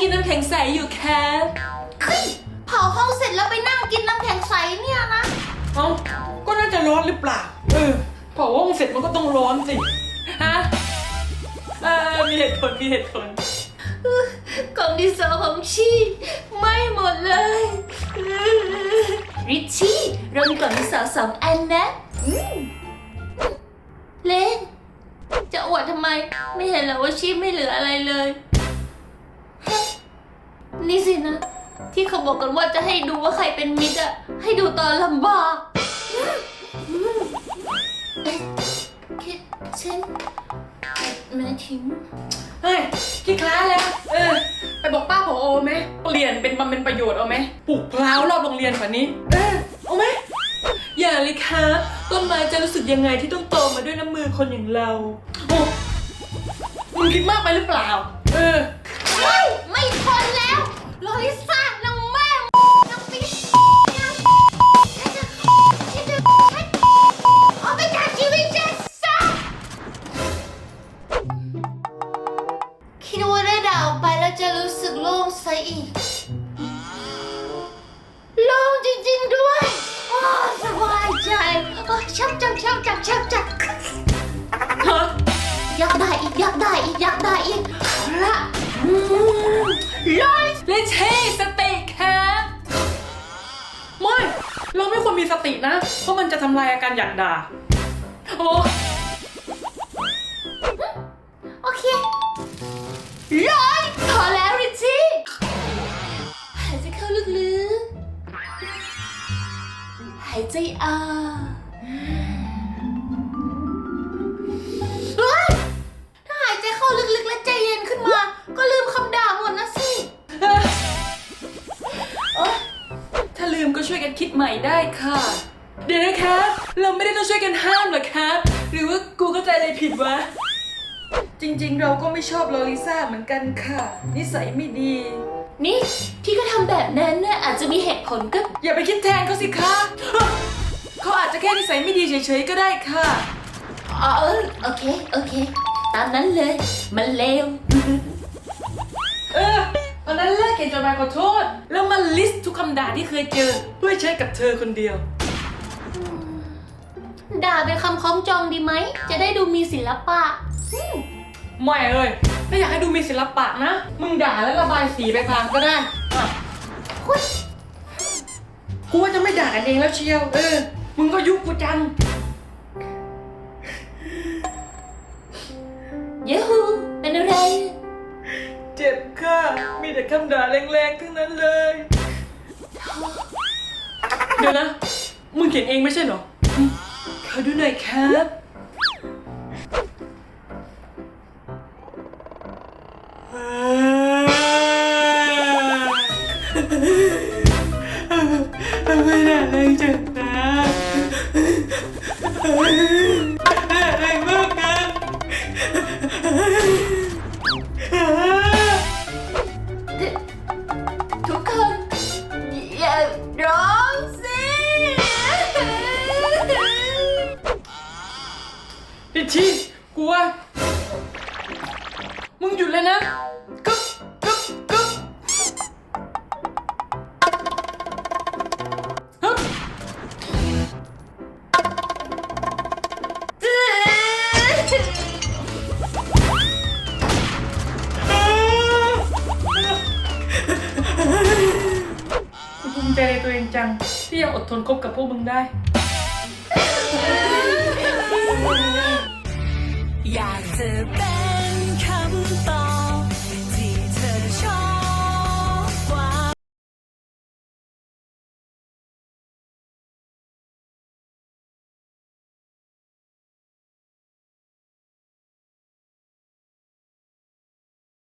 กินน้ำแข็งใสอยู่ครับเฮ้ยเผาห้องเสร็จแล้วไปนั่งกินน้ำแข็งใสเนี่ยนะ เอ้า ก็น่าจะร้อนหรือเปล่า เออ เผาห้องเสร็จมันก็ต้องร้อนสิ ฮะเออมีเหตุผลมีเหตุผลกล่องดินสอของชีไหม่หมดเลย ริชชี่ เรามีกล่องดินสอสองอันนะอืมเล่น จะอวดทำไม ไม่เห็นเหรอว่าชีพไม่เหลืออะไรเลย นี่สินะ ที่เขาบอกกันว่าจะให้ดูว่าใครเป็นมิตรอะให้ดูตอนลำบากอืมเอ๊ะคิดฉันหมายถึงเฮ้ยขี้คล้าแล้ว เออ ไปบอกป้าผอไหมเปลี่ยนเป็นบำเป็นประโยชน์เอาไหมปลูกพร้าวรอบโรงเรียนแบบนี้ เออเอาไหม อย่าเลยครับ ต้นไม้จะรู้สึกยังไงที่ต้องโตมาด้วยน้ำมือคนอย่างเราโอ้มึงคิดมากไปหรือเปล่า เออ ไม่ไม่ทนแล้วลอลิซ่านางแม่นางปีเนี่ยฉันจะฉันจะฉันออกไปจากชีวิตฉันซะคิดว่าได้ดาวไปแล้วจะรู้สึกโล่งซะอีกโล่งจริงๆด้วย สบายใจอ้อชับจับชับจับชับจับฮะอยากได้อีกอยากได้อีกอยากได้อีกเอาละอืมลอยลิช่สติครับไม่ เราไม่ควรมีสตินะ เพราะมันจะทำลายอาการอยากด่า โอ้ายใจออกเฮ้ยถ้าหายใจเข้าลึกๆแล้วใจเย็นขึ้นมา ก็ลืมคำด่าหมดนะสิโอ๊ยถ้าลืมก็ช่วยกันคิดใหม่ได้ค่ะ เดี๋ยวนะครับ เราไม่ได้ต้องช่วยกันห้ามหรอครับ หรือว่ากูเข้าใจอะไรผิดวะ จริงๆ เราก็ไม่ชอบลอลิซ่าเหมือนกันค่ะ นิสัยไม่ดี นี่ที่เขาทำแบบนั้นเนี่ยอา จจะมีเหตุผลก็ อย่าไปคิดแทนเขาสิคะ เขาอาจจะแค่นิสัยไม่ดีเฉยๆก็ได้ค่ะ อ๋อเออโอเค โอเค ตามนั้นเลย มันเลว เออตอนนั้นเลิกเขียนจดหมายขอโทษ แล้วมาลิสต์ทุกคำด่าที่เคยเจอเพื่อใช้กับเธอคนเดียว ด่าเป็นคำคล้องจองดีไหม จะได้ดูมีศิลปะไม่เลยถ้าอยากให้ดูมีศิลปะนะ มึงด่าแล้วระบายสีไปพลางก็ได้อะคุณ กูว่าจะไม่ด่ากันเองแล้วเชียว เออ มึงก็ยุกูจังเยฮู เป็นอะไร เจ็บค่ะ มีแต่คำด่าแรงๆทั้งนั้นเลย เดี๋ยวนะ มึงเขียนเองไม่ใช่เหรออืมขอดูหน่อยครับ ใจในตัวเองจัง ที่ยังอดทนคบกับพวกมึงได้ อยากจะเป็นคำตอบ